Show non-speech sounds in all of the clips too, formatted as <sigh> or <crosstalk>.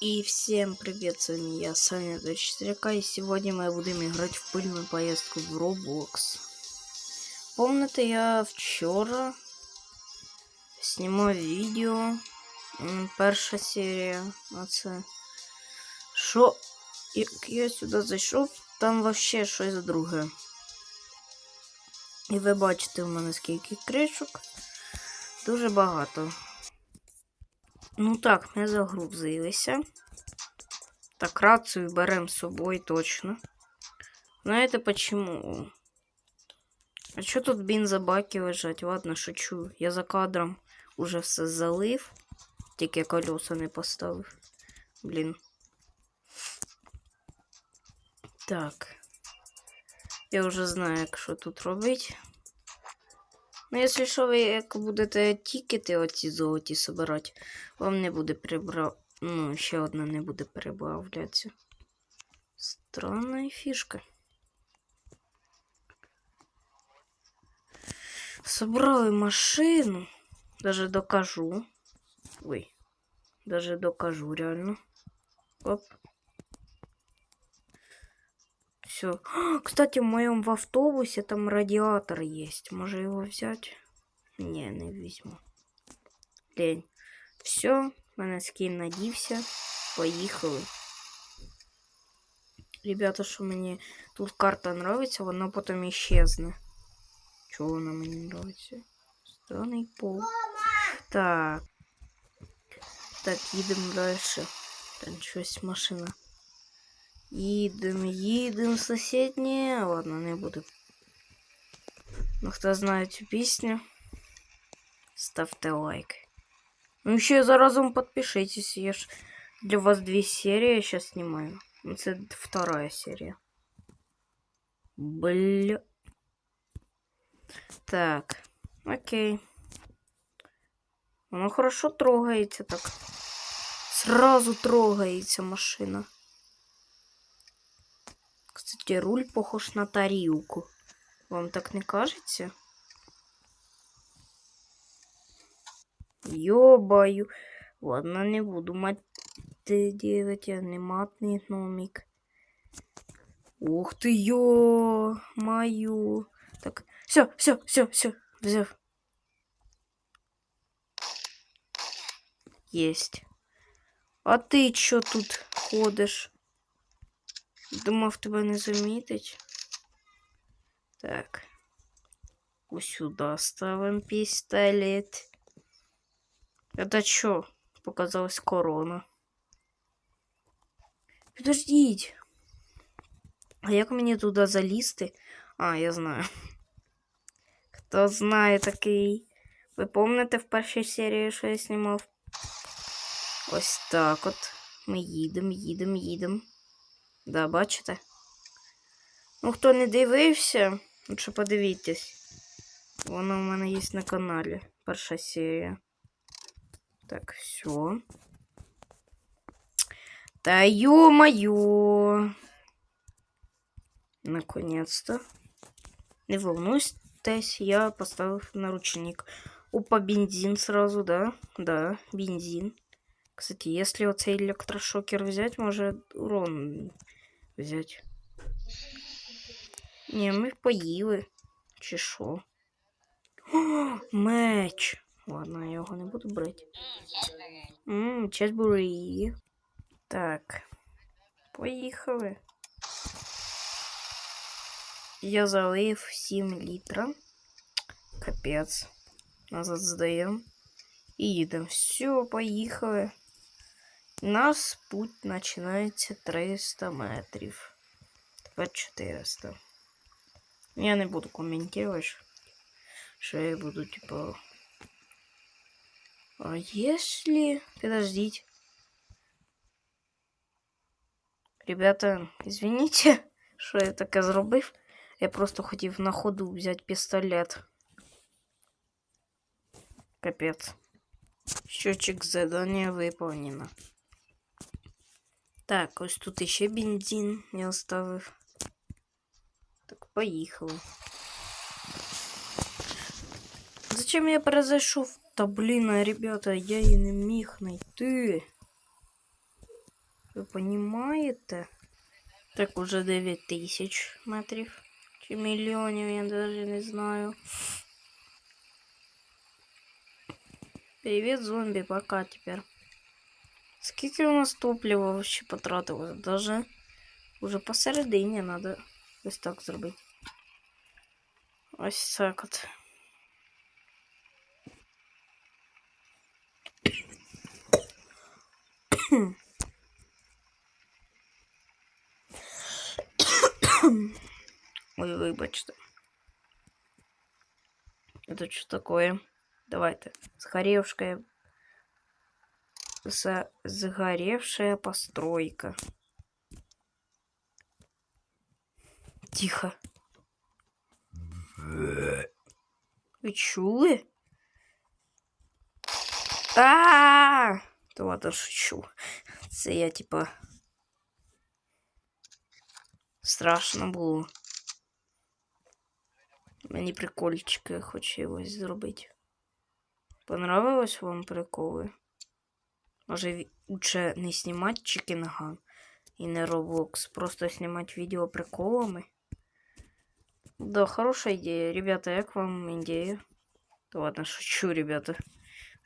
И всем привет, с вами я, Саня 24К, и сегодня мы будем играть в пыльную поездку в Roblox. Помните, я вчора знімав відео, м, перша серія, а це що, як я сюди зайшов, там вообще щось друге. І ви бачите в мене скільки кришок, дуже багато. Ну так, не загрузилися. Так, рацію беремо з собою точно. Знаєте почему? А що тут бензобаки лежать? Ладно, шучу. Я за кадром уже все залив. Тільки колеса не поставив. Блін. Так. Я вже знаю, як що тут робити. Ну, якщо що, ви як будете тікети оці золоті собирати, вам не буде прибрав. Ну, ще одна не буде перебавлятися. Странна фішка. Собрали машину. Даже докажу. Ой. Даже докажу, реально. Оп. Все. <gasps> Кстати, в моем в автобусе там радиатор есть. Может его взять? Не, не возьму. Лень. Все, мене скін надівся. Поїхали. Ребята, що мені тут карта нравится, вона потім исчезне. Чого вона мені нравится? Странний пол. Так. Так, їдемо далі. Там щось машина. Їдем, їдем сусіднє. Ладно, не буду. Ну, хто знає цю пісню, ставте лайк. Ну, еще заразом подпишитесь. Я ж для вас две серии сейчас снимаю. Ну, Это вторая серия. Бля. Так. Окей. Оно хорошо трогается так. Сразу трогается машина. Кстати, руль похож на тарелку. Вам так не кажется? Ёбаю. Ладно, не буду мать делать, я не матный номик. Ух ты, ё, мою. Так, все, все, все, все, взяв. Есть. А ты чё тут ходишь? Думав тебе не замітить. Так. Ось сюда ставим пистолет. Это что? Показалась корона. Подождіть. А як мені туди залізти? А, я знаю. Хто знає такий? Ви пам'ятаєте в першій серії, що я знімав? Ось так от. Ми їдемо, їдемо, їдемо. Да, бачите? Ну, хто не дивився, лучше подивіться. Воно у мене є на каналі. Перша серія. Так, все. Да ё-моё! Наконец-то. Не волнуйтесь, я поставил наручник. Опа, бензин сразу, да? Да, бензин. Кстати, если вот цей электрошокер взять, может урон взять. Не, ми поїли. Чи що? О, меч! Ладно, я його не буду брати. Ммм, чесбурі. Так. Поїхали. Я залив 7 літра. Капець. Назад здаємо. І їдемо. Все, поїхали. У нас путь починається 300 метрів. Тепер 400. Я не буду коментувати, що я буду, типа... А если... Подождите. Ребята, извините, <laughs> що я таке зробив. Я просто хотів на ходу взяти пістолет. Капець. Счетчик задания выполнено. Так, ось тут еще бензин я оставив. Так, поїхали. Зачем я произошел? Та блін, ребята, я її не міг знайти. Ви понімаєте? Так уже 9 тисяч метрів. Чи мільйонів, я навіть не знаю. Привет, зомби, пока теперь. Скільки у нас топлива вообще потратилось? Даже уже посередині надо ось так зробити. Ось так от. <coughs> Ой, вибачте. Это что такое? Давайте. Сгоревшая... За... Сгоревшая постройка. Тихо. Ви чули? А! То ладно, шучу. Це я типа. Страшно було. Мені прикольчики хочу його зробити. Понравилось вам приколи? Може лучше не знімати чикінган і не Roblox, просто знімати відео приколами? Да, хорошая идея. Ребята, як вам идея? Да ладно, шучу, ребята.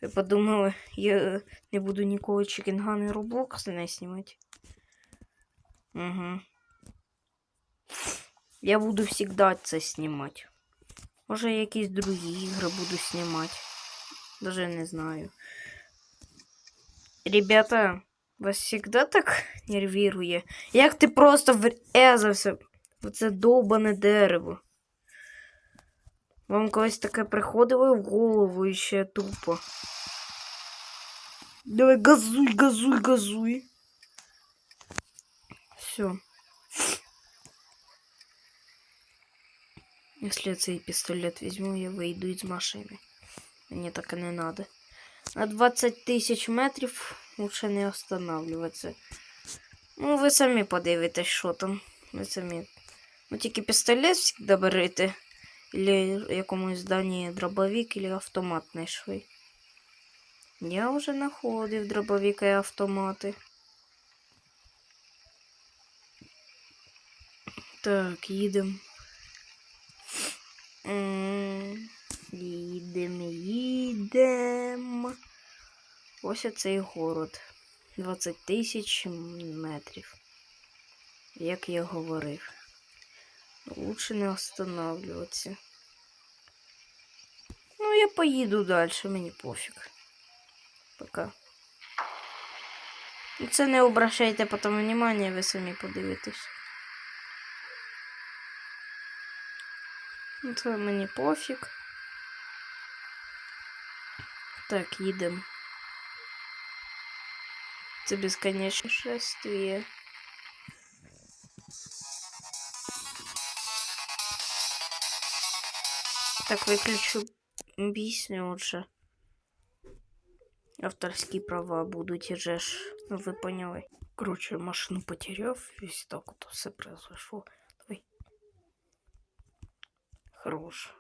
Я подумала, я не буду ніколи чикінган і Roblox не знімати. Угу. Я буду всегда це знімати. Може, якісь другі ігри буду знімати. Даже не знаю. Ребята, вас всегда так нервирує? Як ти просто врезався в це довбане дерево? Вам колись таке приходило в голову і ще тупо. Давай газуй, газуй, газуй. Все. Если я цей пистолет возьму, я выйду из машины. Мне так и не надо. На 20 тисяч метрів лучше не останавливаться. Ну, ви самі подивитесь, що там. Ви самі. Ну, тільки пістолет завжди берете. Или якомусь зданні дробовик, или автомат знайшли. Я вже знаходив дробовика і автомати. Так, їдемо. М, Їдем, їдем. Ось оцей город. 20 тисяч метрів. Як я говорив. Лучше не останавливатися. Ну, я поїду далі, мені пофіг. Пока. І це не обращайте потім внимання, ви самі подивитесь. Ну, Це мені пофіг. Так, їдем. Це безконечне шествие. Так, выключу пісню лучше. Авторські права будуть же ж. Ну, ви поняли. Короче, машину потеряв. Весь так вот все произошло. Давай. Хорош.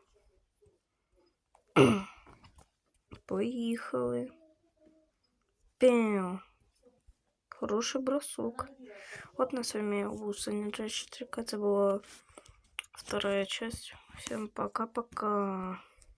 <clears throat> Поїхали. Пеу. Хороший бросок. Вот на с вами Луса Ninja 4 Это была вторая часть. Всем пока-пока.